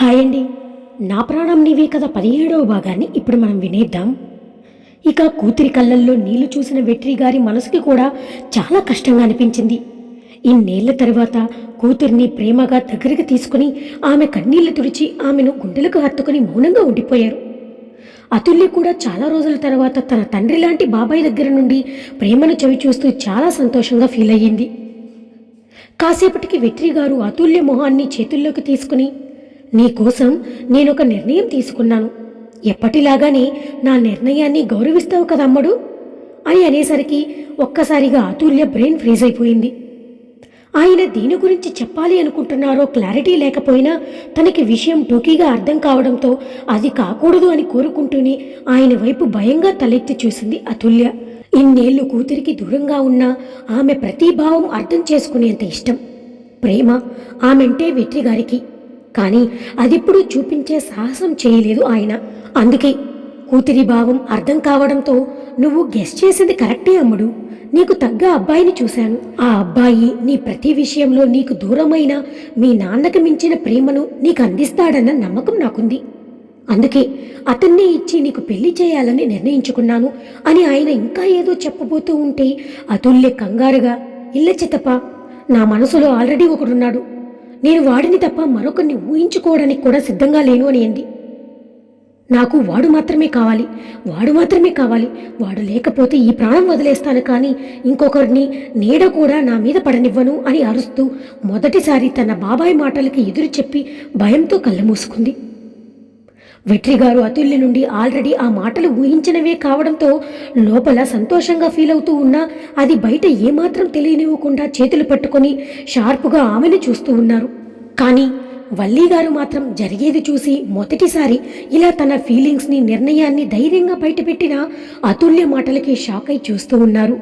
Hi అండి నా ప్రాణం నీవే కదా పదిహేడవ భాగాన్ని ఇప్పుడు మనం వినేద్దాం. ఇక కూతురి కళ్ళల్లో నీళ్ళు చూసిన వెట్రి గారి మనసుకి కూడా చాలా కష్టంగా అనిపించింది. ఇన్నేళ్ళ తర్వాత కూతుర్ని ప్రేమగా దగ్గరికి తీసుకుని ఆమె కన్నీళ్ళు తుడిచి ఆమెను గుండెలకు హత్తుకుని మౌనంగా ఉండిపోయారు. అతుల్య కూడా చాలా రోజుల తర్వాత తన తండ్రి లాంటి బాబాయ్ దగ్గర నుండి ప్రేమను చవి చూస్తూ చాలా సంతోషంగా ఫీల్ అయ్యింది. కాసేపటికి వెట్రి గారు అతుల్య మొహాన్ని చేతుల్లోకి తీసుకుని నీకోసం నేను ఒక నిర్ణయం తీసుకున్నాను. ఎప్పటిలాగానే నా నిర్ణయాన్ని గౌరవిస్తావు కదమ్మడు అని అనేసరికి ఒక్కసారిగా అతుల్య బ్రెయిన్ ఫ్రీజ్ అయిపోయింది. ఆయన దీని గురించి చెప్పాలి అనుకుంటున్నారో క్లారిటీ లేకపోయినా తనకి విషయం టోకీగా అర్థం కావడంతో అది కాకూడదు అని కోరుకుంటూనే ఆయన వైపు భయంగా తలెత్తి చూసింది అతుల్య. ఇన్నేళ్ళు కూతురికి దూరంగా ఉన్న ఆమె ప్రతిభావం అర్థం చేసుకునేంత ఇష్టం. ప్రేమ ఆమెంటే వెట్రిగారికి. కానీ అదిప్పుడు చూపించే సాహసం చేయలేదు ఆయన. అందుకే కూతురి భావం అర్థం కావడంతో నువ్వు గెస్ట్ చేసింది కరెక్టే అమ్ముడు. నీకు తగ్గ అబ్బాయిని చూశాను. ఆ అబ్బాయి నీ ప్రతి విషయంలో నీకు దూరమైన మీ నాన్నకు మించిన ప్రేమను నీకు అందిస్తాడన్న నమ్మకం నాకుంది. అందుకే అతన్నే ఇచ్చి నీకు పెళ్ళి చేయాలని నిర్ణయించుకున్నాను అని ఆయన ఇంకా ఏదో చెప్పబోతూ ఉంటే అతుల్య కంగారుగా ఇల్ల చిత్తప్ప నా మనసులో ఆల్రెడీ ఒకడున్నాడు. నేను వాడిని తప్ప మరొకరిని ఊహించుకోవడానికి కూడా సిద్ధంగా లేను అని అంది. నాకు వాడు మాత్రమే కావాలి వాడు మాత్రమే కావాలి వాడు లేకపోతే ఈ ప్రాణం వదిలేస్తాను కానీ ఇంకొకరిని నీడ కూడా నా మీద పడనివ్వను అని అరుస్తూ మొదటిసారి తన బాబాయ్ మాటలకి ఎదురు చెప్పి భయంతో కళ్ళు మూసుకుంది. వెట్రి గారు అతుల్య నుండి ఆల్రెడీ ఆ మాటలు ఊహించినవే కావడంతో లోపల సంతోషంగా ఫీల్ అవుతూ ఉన్నా అది బయట ఏమాత్రం తెలియనివ్వకుండా చేతులు పట్టుకొని షార్పుగా ఆమెను చూస్తూ ఉన్నారు. కానీ వల్లి గారు మాత్రం జరిగేది చూసి మొదటిసారి ఇలా తన ఫీలింగ్స్ని నిర్ణయాన్ని ధైర్యంగా బయటపెట్టిన అతుల్య మాటలకి షాక్ అయి చూస్తూ ఉన్నారు.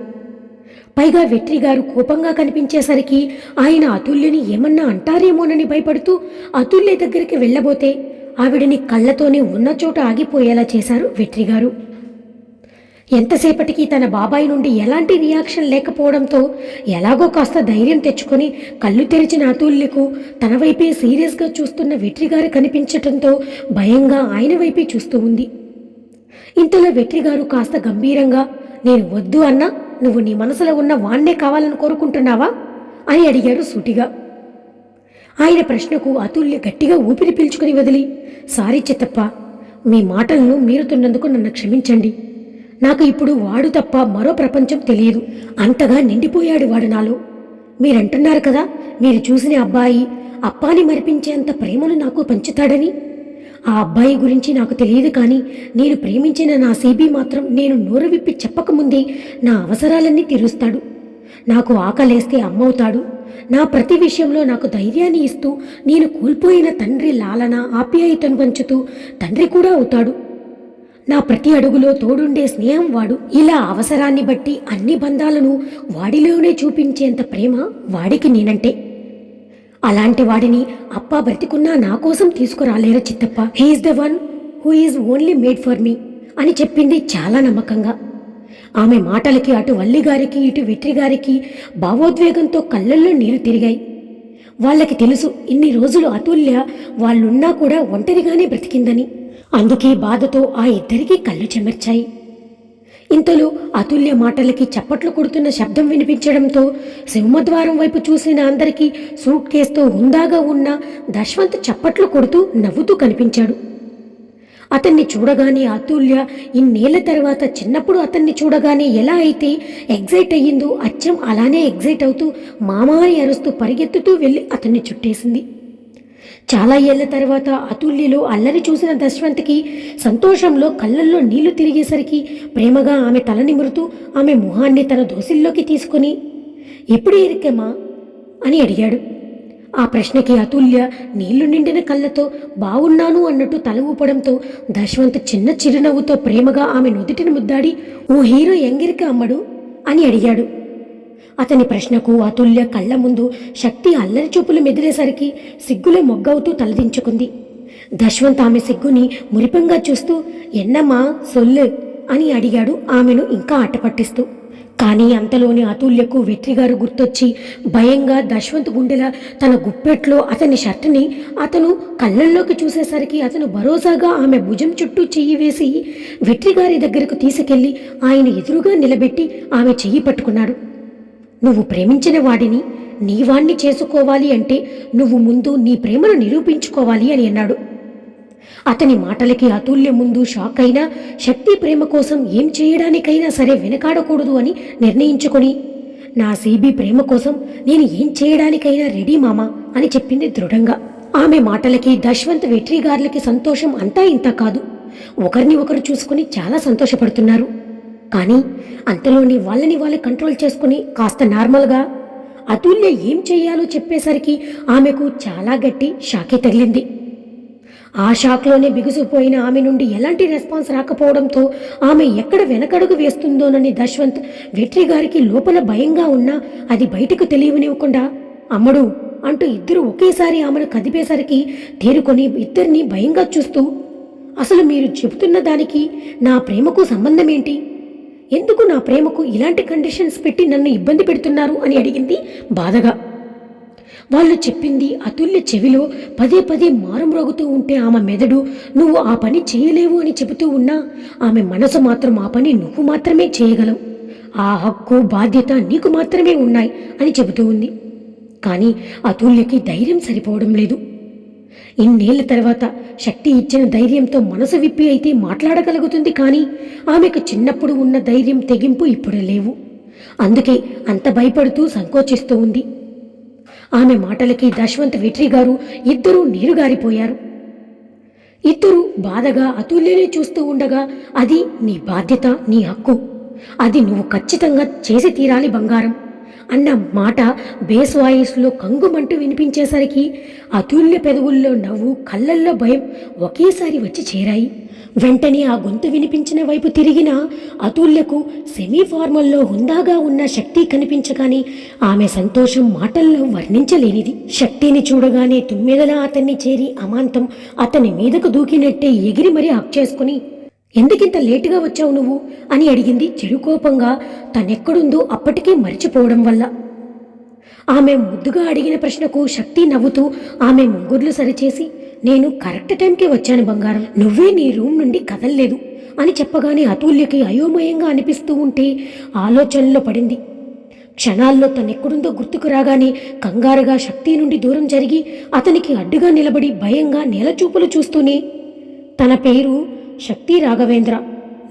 పైగా వెట్రి గారు కోపంగా కనిపించేసరికి ఆయన అతుల్యని ఏమన్నా అంటారేమోనని భయపడుతూ అతుల్య దగ్గరికి వెళ్ళబోతే ఆవిడని కళ్ళతోనే ఉన్న చోట ఆగిపోయేలా చేశారు వెట్రిగారు ఎంతసేపటికి తన బాబాయి నుండి ఎలాంటి రియాక్షన్ లేకపోవడంతో ఎలాగో కాస్త ధైర్యం తెచ్చుకొని కళ్ళు తెరిచిన అతుల్యకు తన వైపే సీరియస్గా చూస్తున్న వెట్రిగారు కనిపించటంతో భయంగా ఆయన వైపే చూస్తూ ఉంది. ఇంతలో వెట్రిగారు కాస్త గంభీరంగా నేను వద్దు అన్నా నువ్వు నీ మనసులో ఉన్న వాణ్ణే కావాలని కోరుకుంటున్నావా? అని అడిగారు సూటిగా. ఆయన ప్రశ్నకు అతుల్య గట్టిగా ఊపిరి పీల్చుకుని వదిలి సారీ చిత్తప్ప మీ మాటలను మీరుతున్నందుకు నన్ను క్షమించండి. నాకు ఇప్పుడు వాడు తప్ప మరో ప్రపంచం తెలియదు. అంతగా నిండిపోయాడు వాడు నాలో. మీరంటున్నారు కదా మీరు చూసిన అబ్బాయి అప్పాని మరిపించేంత ప్రేమను నాకు పంచుతాడని? ఆ అబ్బాయి గురించి నాకు తెలియదు కానీ నేను ప్రేమించిన నా సీబీ మాత్రం నేను నోరు విప్పి చెప్పకముందే నా అవసరాలన్నీ తీరుస్తాడు. నాకు ఆకలేస్తే అమ్మవుతాడు. నా ప్రతి విషయంలో నాకు ధైర్యాన్ని ఇస్తూ నేను కోల్పోయిన తండ్రి లాలన ఆప్యాయతను పంచుతూ తండ్రి కూడా అవుతాడు. నా ప్రతి అడుగులో తోడుండే స్నేహం వాడు. ఇలా అవసరాన్ని బట్టి అన్ని బంధాలను వాడిలోనే చూపించేంత ప్రేమ వాడికి నేనంటే. అలాంటి వాడిని అప్ప బ్రతికున్నా నా కోసం తీసుకురాలేరు చిత్తప్ప. He's the one who is only made for me అని చెప్పింది చాలా నమ్మకంగా. ఆమె మాటలకి అటు వల్లిగారికి ఇటు వెట్రిగారికి భావోద్వేగంతో కళ్ళల్లో నీరు తిరిగాయి. వాళ్ళకి తెలుసు ఇన్ని రోజులు అతుల్య వాళ్ళున్నా కూడా ఒంటరిగానే బ్రతికిందని. అందుకే బాధతో ఆ ఇద్దరికీ కళ్ళు చెమర్చాయి. ఇంతలో అతుల్య మాటలకి చప్పట్లు కొడుతున్న శబ్దం వినిపించడంతో సింహద్వారం వైపు చూసిన అందరికీ సూట్ కేసుతో హుందాగా ఉన్న దశ్వంత్ చప్పట్లు కొడుతూ నవ్వుతూ కనిపించాడు. అతన్ని చూడగానే అతుల్య ఇన్నేళ్ళ తర్వాత చిన్నప్పుడు అతన్ని చూడగానే ఎలా అయితే ఎగ్జైట్ అయ్యిందో అచ్చం అలానే ఎగ్జైట్ అవుతూ మామాని అరుస్తూ పరిగెత్తుతూ వెళ్ళి అతన్ని చుట్టేసింది. చాలా ఏళ్ళ తర్వాత అతుల్యలో అల్లరి చూసిన దశవంత్కి సంతోషంలో కళ్ళల్లో నీళ్ళు తిరిగేసరికి ప్రేమగా ఆమె తల నిమురుతూ ఆమె మొహాన్ని తన దోసిల్లోకి తీసుకుని ఎప్పుడు ఎరికమ్మా అని అడిగాడు. ఆ ప్రశ్నకి అతుల్య నీళ్ళు నిండిన కళ్ళతో బాగున్నాను అన్నట్టు తల ఊపడంతో దశవంత్ చిన్న చిరునవ్వుతో ప్రేమగా ఆమె నుదుటిని ముద్దాడి ఓ హీరో ఎంగిరిక అమ్మడు అని అడిగాడు. అతని ప్రశ్నకు అతుల్య కళ్ళ ముందు శక్తి అల్లరి చూపులు మెదిలేసరికి సిగ్గులో మొగ్గవుతూ తలదించుకుంది దశవంత్ ఆమె సిగ్గుని మురిపంగా చూస్తూ ఎన్నమ్మా సొల్లు అని అడిగాడు ఆమెను ఇంకా ఆటపట్టిస్తూ కానీ అంతలోని అతుల్యకు వెట్రిగారు గుర్తొచ్చి భయంగా దశవంత్ గుండెల తన గుప్పెట్లో అతని షర్టుని అతను కళ్ళల్లోకి చూసేసరికి అతను భరోసాగా ఆమె భుజం చుట్టూ చెయ్యి వేసి వెట్రిగారి దగ్గరకు తీసుకెళ్ళి ఆయన ఎదురుగా నిలబెట్టి ఆమె చెయ్యి పట్టుకున్నాడు. నువ్వు ప్రేమించిన వాడిని నీ వాణ్ణి చేసుకోవాలి అంటే నువ్వు ముందు నీ ప్రేమను నిరూపించుకోవాలి అని అన్నాడు. అతని మాటలకి అతుల్య ముందు షాక్ అయినా శక్తి ప్రేమ కోసం ఏం చేయడానికైనా సరే వెనకాడకూడదు అని నిర్ణయించుకొని నా సీబీ ప్రేమ కోసం నేను ఏం చేయడానికైనా రెడీ మామా అని చెప్పింది దృఢంగా. ఆమె మాటలకి దశ్వంత్ వెట్రిగార్లకి సంతోషం అంతా ఇంత కాదు. ఒకరిని ఒకరు చూసుకుని చాలా సంతోషపడుతున్నారు. కానీ అంతలోని వాళ్ళని వాళ్ళు కంట్రోల్ చేసుకుని కాస్త నార్మల్గా అతుల్య ఏం చెయ్యాలో చెప్పేసరికి ఆమెకు చాలా గట్టి షాకే తగిలింది. ఆ షాక్లోనే బిగుసిపోయిన ఆమె నుండి ఎలాంటి రెస్పాన్స్ రాకపోవడంతో ఆమె ఎక్కడ వెనకడుగు వేస్తుందోనని దశ్వంత్ వెట్రి గారికి లోపల భయంగా ఉన్నా అది బయటకు తెలియనివ్వకుండా అమ్మడు అంటూ ఇద్దరు ఒకేసారి ఆమెను కదిపేసరికి తేరుకొని ఇద్దరిని భయంగా చూస్తూ అసలు మీరు చెబుతున్న దానికి నా ప్రేమకు సంబంధం ఏంటి ఎందుకు నా ప్రేమకు ఇలాంటి కండిషన్స్ పెట్టి నన్ను ఇబ్బంది పెడుతున్నారు? అని అడిగింది బాధగా. వాళ్ళు చెప్పింది అతుల్య చెవిలో పదే పదే మారుమ్రోగుతూ ఉంటే ఆమె మెదడు నువ్వు ఆ పని చేయలేవు అని చెబుతూ ఉన్నా ఆమె మనసు మాత్రం ఆ పని నువ్వు మాత్రమే చేయగలవు. ఆ హక్కు బాధ్యత నీకు మాత్రమే ఉన్నాయి అని చెబుతూ ఉంది. కానీ అతుల్యకి ధైర్యం సరిపోవడం లేదు. ఇన్నేళ్ళ తర్వాత శక్తి ఇచ్చిన ధైర్యంతో మనసు విప్పి అయితే మాట్లాడగలుగుతుంది కానీ ఆమెకు చిన్నప్పుడు ఉన్న ధైర్యం తెగింపు ఇప్పుడు లేవు. అందుకే అంత భయపడుతూ సంకోచిస్తూ ఉంది. ఆమె మాటలకి దశవంత్ వెట్రి గారు ఇద్దరూ నీరుగారిపోయారు. ఇద్దరు బాధగా అతుల్యనే చూస్తూ ఉండగా అది నీ బాధ్యత నీ హక్కు. అది నువ్వు ఖచ్చితంగా చేసి తీరాలి బంగారం అన్న మాట బేస్ వాయిస్లో కంగుమంటూ వినిపించేసరికి అతుల్య పెదవుల్లో నవ్వు కళ్ళల్లో భయం ఒకేసారి వచ్చి చేరాయి. వెంటనే ఆ గొంతు వినిపించిన వైపు తిరిగిన అతుల్యకు సెమీ ఫార్మల్లో హుందాగా ఉన్న శక్తి కనిపించగానే ఆమె సంతోషం మాటల్లో వర్ణించలేనిది. శక్తిని చూడగానే తుమ్మెదలా అతన్ని చేరి అమాంతం అతని మీదకు దూకినట్టే ఎగిరి మరీ హక్ చేసుకుని ఎందుకింత లేటుగా వచ్చావు నువ్వు? అని అడిగింది చెరుకోపంగా తనెక్కడుందో అప్పటికే మరిచిపోవడం వల్ల. ఆమె ముద్దుగా అడిగిన ప్రశ్నకు శక్తి నవ్వుతూ ఆమె ముంగుర్లు సరిచేసి నేను కరెక్ట్ టైంకి వచ్చాను బంగారం. నువ్వే నీ రూమ్ నుండి కదల్లేదు అని చెప్పగానే అతుల్యకి అయోమయంగా అనిపిస్తూ ఉంటే ఆలోచనలో పడింది. క్షణాల్లో తనెక్కడుందో గుర్తుకు రాగానే కంగారుగా శక్తి నుండి దూరం జరిగి అతనికి అడ్డుగా నిలబడి భయంగా నేలచూపులు చూస్తూనే తన పేరు శక్తి రాఘవేంద్ర.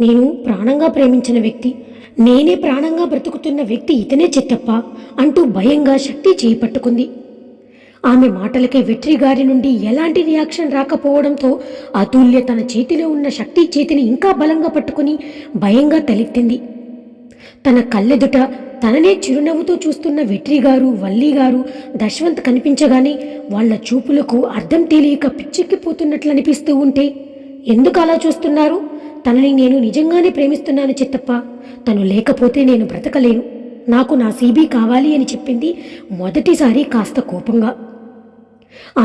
నేను ప్రాణంగా ప్రేమించిన వ్యక్తి. నేనే ప్రాణంగా బ్రతుకుతున్న వ్యక్తి ఇతనే చిత్తప్ప అంటూ భయంగా శక్తి చేపట్టుకుంది ఆమె మాటలకే వెట్రిగారి నుండి ఎలాంటి రియాక్షన్ రాకపోవడంతో అతుల్య తన చేతిలో ఉన్న శక్తి చేతిని ఇంకా బలంగా పట్టుకుని భయంగా తలెత్తింది. తన కళ్ళెదుట తననే చిరునవ్వుతో చూస్తున్న వెట్రిగారు వల్లీగారు దశవంత్ కనిపించగానే వాళ్ళ చూపులకు అర్థం తెలియక పిచ్చెక్కిపోతున్నట్లు అనిపిస్తూ ఉంటే ఎందుకు అలా చూస్తున్నారు? తనని నేను నిజంగానే ప్రేమిస్తున్నాను చిత్తప్ప. తను లేకపోతే నేను బ్రతకలేను. నాకు నా సీబీ కావాలి అని చెప్పింది మొదటిసారి కాస్త కోపంగా.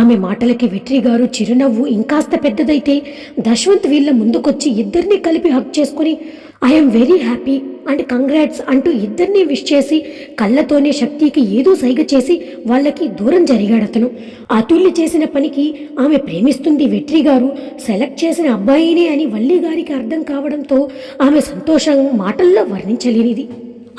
ఆమె మాటలకి వెట్రిగారు చిరునవ్వు ఇంకాస్త పెద్దదైతే దశవంత్ వీళ్ళ ముందుకొచ్చి ఇద్దరిని కలిపి హక్ చేసుకుని I'm very happy and congrats అంటూ ఇద్దరిని విష్ చేసి కళ్ళతోనే శక్తికి ఏదో సైగ చేసి వాళ్ళకి దూరం జరిగాడు అతను. అతుల్లి చేసిన పనికి ఆమె ప్రేమిస్తుంది వెట్రి గారు సెలెక్ట్ చేసిన అబ్బాయినే అని వల్లి గారికి అర్థం కావడంతో ఆమె సంతోషం మాటల్లో వర్ణించలేనిది.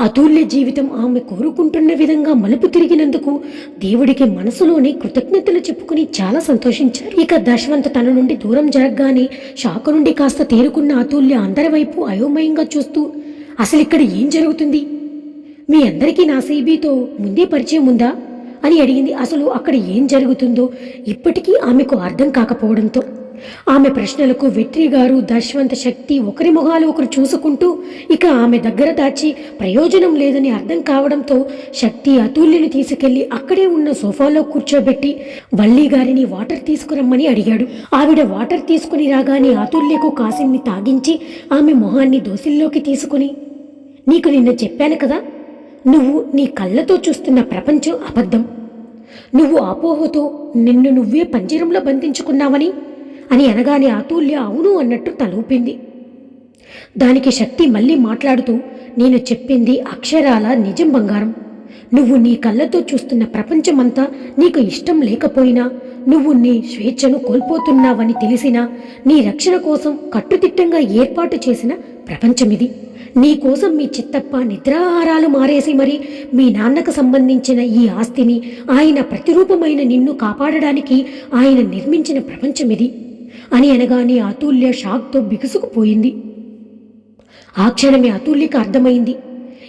అతుల్య జీవితం ఆమె కోరుకుంటున్న విధంగా మలుపు తిరిగినందుకు దేవుడికి మనసులోనే కృతజ్ఞతలు చెప్పుకుని చాలా సంతోషించారు. ఇక దశవంత్ తన నుండి దూరం జరగగానే షాకు నుండి కాస్త తేరుకున్న అతుల్య అందరి వైపు అయోమయంగా చూస్తూ అసలు ఇక్కడ ఏం జరుగుతుంది? మీ అందరికీ నా సీబీతో ముందే పరిచయం ఉందా? అని అడిగింది. అసలు అక్కడ ఏం జరుగుతుందో ఇప్పటికీ ఆమెకు అర్థం కాకపోవడంతో ఆమె ప్రశ్నలకు వెట్రి గారు దశవంత శక్తి ఒకరి మొహాలు ఒకరు చూసుకుంటూ ఇక ఆమె దగ్గర దాచి ప్రయోజనం లేదని అర్థం కావడంతో శక్తి అతుల్యను తీసుకెళ్ళి అక్కడే ఉన్న సోఫాలో కూర్చోబెట్టి వల్లి గారిని వాటర్ తీసుకురమ్మని అడిగాడు. ఆవిడ వాటర్ తీసుకుని రాగానే అతుల్యకు కాసిన్ని తాగించి ఆమె మొహాన్ని దోసిల్లోకి తీసుకుని నీకు నిన్న చెప్పాను కదా నువ్వు నీ కళ్ళతో చూస్తున్న ప్రపంచం అబద్ధం. నువ్వు అపోహతో నిన్ను నువ్వే పంజరంలో బంధించుకున్నావని అని అనగానే అతుల్య అవును అన్నట్టు తలూపింది. దానికి శక్తి మళ్ళీ మాట్లాడుతూ నేను చెప్పింది అక్షరాల నిజం బంగారం. నువ్వు నీ కళ్ళతో చూస్తున్న ప్రపంచమంతా నీకు ఇష్టం లేకపోయినా నువ్వు నీ స్వేచ్ఛను కోల్పోతున్నావని తెలిసినా నీ రక్షణ కోసం కట్టుదిట్టంగా ఏర్పాటు చేసిన ప్రపంచమిది. నీ కోసం మీ చిత్తప్ప నిద్రాహారాలు మారేసి మరి మీ నాన్నకు సంబంధించిన ఈ ఆస్తిని ఆయన ప్రతిరూపమైన నిన్ను కాపాడడానికి ఆయన నిర్మించిన ప్రపంచమిది. అని అనగానే అతుల్య షాక్తో బిగుసుకుపోయింది. ఆ క్షణమే అతుల్యకి అర్థమైంది.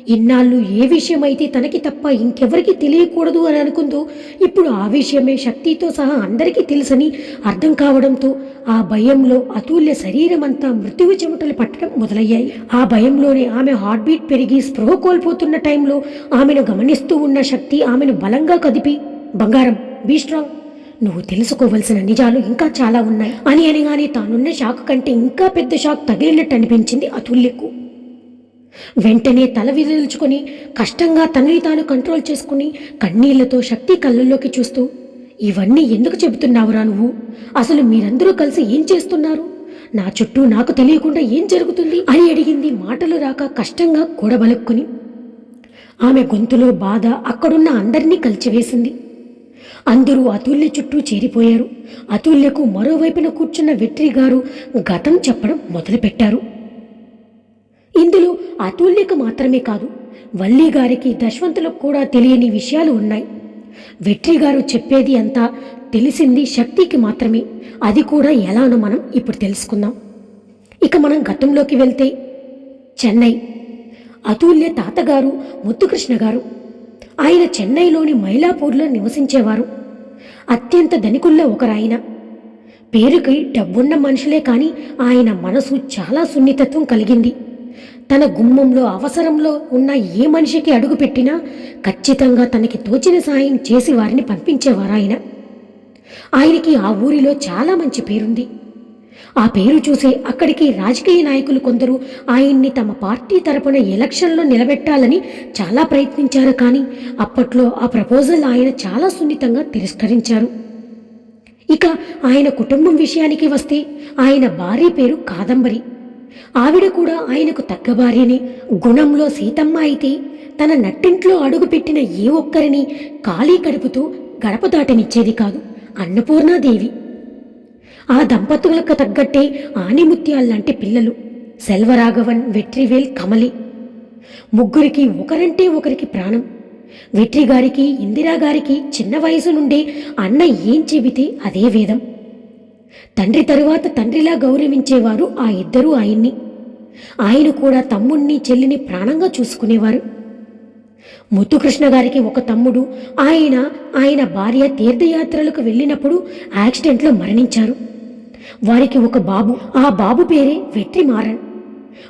ఇన్నాళ్ళు ఏ విషయమైతే తనకి తప్ప ఇంకెవరికి తెలియకూడదు అని అనుకుందో ఇప్పుడు ఆ విషయమే శక్తితో సహా అందరికీ తెలుసని అర్థం కావడంతో ఆ భయంలో అతుల్య శరీరం అంతా మృత్యువు చెమటలు పట్టడం మొదలయ్యాయి. ఆ భయంలోనే ఆమె హార్ట్ బీట్ పెరిగి స్పృహ కోల్పోతున్న టైంలో ఆమెను గమనిస్తూ ఉన్న శక్తి ఆమెను బలంగా కదిపి బంగారం బీ స్ట్రాంగ్ నువ్వు తెలుసుకోవలసిన నిజాలు ఇంకా చాలా ఉన్నాయి. అని అనగానే తానున్న షాక్ కంటే ఇంకా పెద్ద షాక్ తగిలినట్టు అనిపించింది అతుల్యకు. వెంటనే తల విదిల్చుకొని కష్టంగా తనని తాను కంట్రోల్ చేసుకుని కన్నీళ్ళతో శక్తి కళ్ళల్లోకి చూస్తూ ఇవన్నీ ఎందుకు చెబుతున్నావురా నువ్వు? అసలు మీరందరూ కలిసి ఏం చేస్తున్నారు? నా చుట్టూ నాకు తెలియకుండా ఏం జరుగుతుంది? అని అడిగింది మాటలు రాక కష్టంగా కూడబలుక్కుని. ఆమె గొంతులో బాధ అక్కడున్న అందరినీ కలిచివేసింది. అందరూ అతుల్య చుట్టూ చేరిపోయారు. అతుల్యకు మరోవైపున కూర్చున్న వెట్రి గారు గతం చెప్పడం మొదలుపెట్టారు. ఇందులో అతుల్యకు మాత్రమే కాదు వల్లి గారికి దశవంతులకు కూడా తెలియని విషయాలు ఉన్నాయి. వెట్రి గారు చెప్పేది అంతా తెలిసింది శక్తికి మాత్రమే. అది కూడా ఎలానో మనం ఇప్పుడు తెలుసుకుందాం. ఇక మనం గతంలోకి వెళ్తే చెన్నై. అతుల్య తాతగారు ముత్తుకృష్ణ గారు ఆయన చెన్నైలోని మైలాపూర్లో నివసించేవారు. అత్యంత ధనికుల్లో ఒకరాయన. పేరుకి డబ్బున్న మనుషులే కాని ఆయన మనసు చాలా సున్నితత్వం కలిగింది. తన గుమ్మంలో అవసరంలో ఉన్న ఏ మనిషికి అడుగు పెట్టినా ఖచ్చితంగా తనకి తోచిన సాయం చేసి వారిని పంపించేవారాయన. ఆయనకి ఆ ఊరిలో చాలా మంచి పేరుంది. ఆ పేరు చూసి అక్కడికి రాజకీయ నాయకులు కొందరు ఆయన్ని తమ పార్టీ తరపున ఎలక్షన్లో నిలబెట్టాలని చాలా ప్రయత్నించారు కానీ అప్పట్లో ఆ ప్రపోజల్ ఆయన చాలా సున్నితంగా తిరస్కరించారు. ఇక ఆయన కుటుంబం విషయానికి వస్తే ఆయన భార్య పేరు కాదంబరి. ఆవిడ కూడా ఆయనకు తగ్గ భార్యని. గుణంలో సీతమ్మ అయితే తన నట్టింట్లో అడుగుపెట్టిన ఏ ఒక్కరిని ఖాళీ కడుపుతూ గడప దాటనిచ్చేది కాదు. అన్నపూర్ణాదేవి. ఆ దంపతులకు తగ్గట్టే ఆనిముత్యాల్లాంటి పిల్లలు. సెల్వరాఘవన్ వెట్రివేల్ కమలి. ముగ్గురికి ఒకరంటే ఒకరికి ప్రాణం. వెట్రి గారికి చిన్న వయసు నుండే అన్న ఏం చెబితే అదే వేదం. తండ్రి తరువాత తండ్రిలా గౌరవించేవారు ఆ ఇద్దరూ ఆయన్ని. ఆయన కూడా తమ్ముణ్ణి చెల్లిని ప్రాణంగా చూసుకునేవారు. ముత్తుకృష్ణ గారికి ఒక తమ్ముడు. ఆయన ఆయన భార్య తీర్థయాత్రలకు వెళ్ళినప్పుడు యాక్సిడెంట్లో మరణించారు. వారికి ఒక బాబు. ఆ బాబు పేరే వెట్రిమారన్.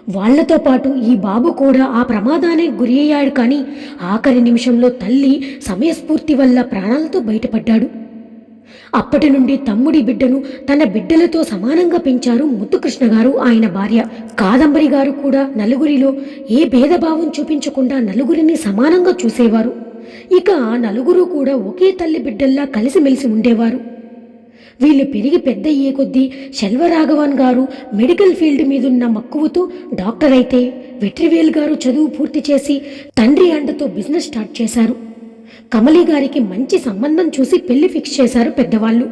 వాళ్ళతో పాటు ఈ బాబు కూడా ఆ ప్రమాదానికి గురి అయ్యాడు కానీ ఆఖరి నిమిషంలో తల్లి సమయస్ఫూర్తి వల్ల ప్రాణాలతో బయటపడ్డాడు. అప్పటి నుండి తమ్ముడి బిడ్డను తన బిడ్డలతో సమానంగా పెంచారు ముత్తుకృష్ణ గారు ఆయన భార్య. కాదంబరి గారు కూడా నలుగురిలో ఏ భేదభావం చూపించకుండా నలుగురిని సమానంగా చూసేవారు. ఇక ఆ నలుగురు కూడా ఒకే తల్లి బిడ్డల్లా కలిసిమెలిసి ఉండేవారు. వీళ్ళు పెరిగి పెద్ద అయ్యే కొద్దీ శల్వరాఘవన్ గారు మెడికల్ ఫీల్డ్ మీదున్న మక్కువతో డాక్టర్ అయితే వెట్రివేల్ గారు చదువు పూర్తి చేసి తండ్రి అండతో బిజినెస్ స్టార్ట్ చేశారు. కమలి గారికి మంచి సంబంధం చూసి పెళ్ళి ఫిక్స్ చేశారు పెద్దవాళ్ళు.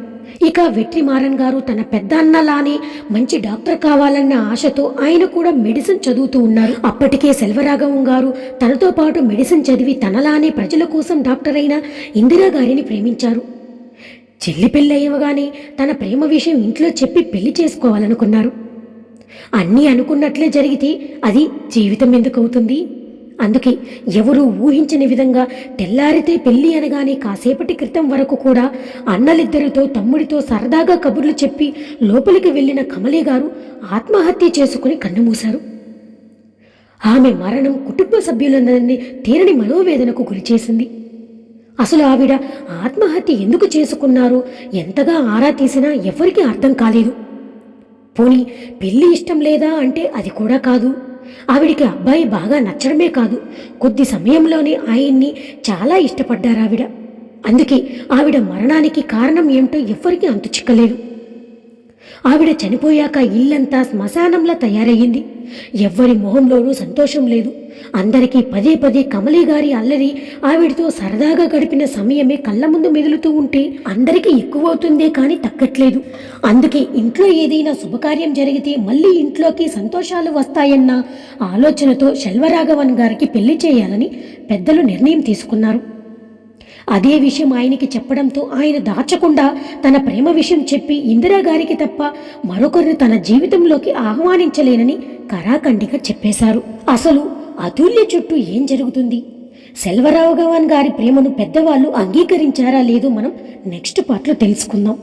ఇక వెట్రిమారన్ గారు తన పెద్ద అన్నలానే మంచి డాక్టర్ కావాలన్న ఆశతో ఆయన కూడా మెడిసిన్ చదువుతూ ఉన్నారు. అప్పటికే సెల్వరాఘవం గారు తనతో పాటు మెడిసిన్ చదివి తనలానే ప్రజల కోసం డాక్టర్ అయిన ఇందిరా గారిని ప్రేమించారు. చెల్లి పెళ్ళయ్యవగానే తన ప్రేమ విషయం ఇంట్లో చెప్పి పెళ్ళి చేసుకోవాలనుకున్నారు. అన్నీ అనుకున్నట్లే జరిగితే అది జీవితం ఎందుకు అవుతుంది? అందుకే ఎవరూ ఊహించని విధంగా తెల్లారితే పెళ్ళి అనగానే కాసేపటి క్రితం వరకు కూడా అన్నలిద్దరితో తమ్ముడితో సరదాగా కబుర్లు చెప్పి లోపలికి వెళ్ళిన కమలే గారు ఆత్మహత్య చేసుకుని కన్నుమూశారు. ఆమె మరణం కుటుంబ సభ్యులందరినీ తీరని మనోవేదనకు గురిచేసింది. అసలు ఆవిడ ఆత్మహత్య ఎందుకు చేసుకున్నారు? ఎంతగా ఆరా తీసినా ఎవరికీ అర్థం కాలేదు. పోనీ పెళ్ళి ఇష్టం లేదా అంటే అది కూడా కాదు. ఆవిడికి అబ్బాయి బాగా నచ్చడమే కాదు. కొద్ది సమయంలోనే ఆయన్ని చాలా ఇష్టపడ్డారు ఆవిడ అందుకే ఆవిడ మరణానికి కారణం ఏమిటో ఎవ్వరికీ అంతు చిక్కలేదు. ఆవిడ చనిపోయాక ఇల్లంతా శ్మశానంలా తయారయ్యింది. ఎవ్వరి మొహంలోనూ సంతోషం లేదు. అందరికీ పదే పదే కమలి గారి అల్లరి ఆవిడతో సరదాగా గడిపిన సమయమే కళ్ళ ముందు మెదులుతూ ఉంటే అందరికీ ఎక్కువవుతుందే కానీ తగ్గట్లేదు. అందుకే ఇంట్లో ఏదైనా శుభకార్యం జరిగితే మళ్ళీ ఇంట్లోకి సంతోషాలు వస్తాయన్న ఆలోచనతో శల్వరాఘవన్ గారికి పెళ్ళి చేయాలని పెద్దలు నిర్ణయం తీసుకున్నారు. అదే విషయం ఆయనకి చెప్పడంతో ఆయన దాచకుండా తన ప్రేమ విషయం చెప్పి ఇందిరా గారికి తప్ప మరొకరిని తన జీవితంలోకి ఆహ్వానించలేనని కరాఖండిగా చెప్పేశారు. అసలు అతుల్య చుట్టూ ఏం జరుగుతుంది? సెల్వరావు గవాన్ గారి ప్రేమను పెద్దవాళ్ళు అంగీకరించారా లేదో మనం నెక్స్ట్ పార్ట్లో తెలుసుకుందాం.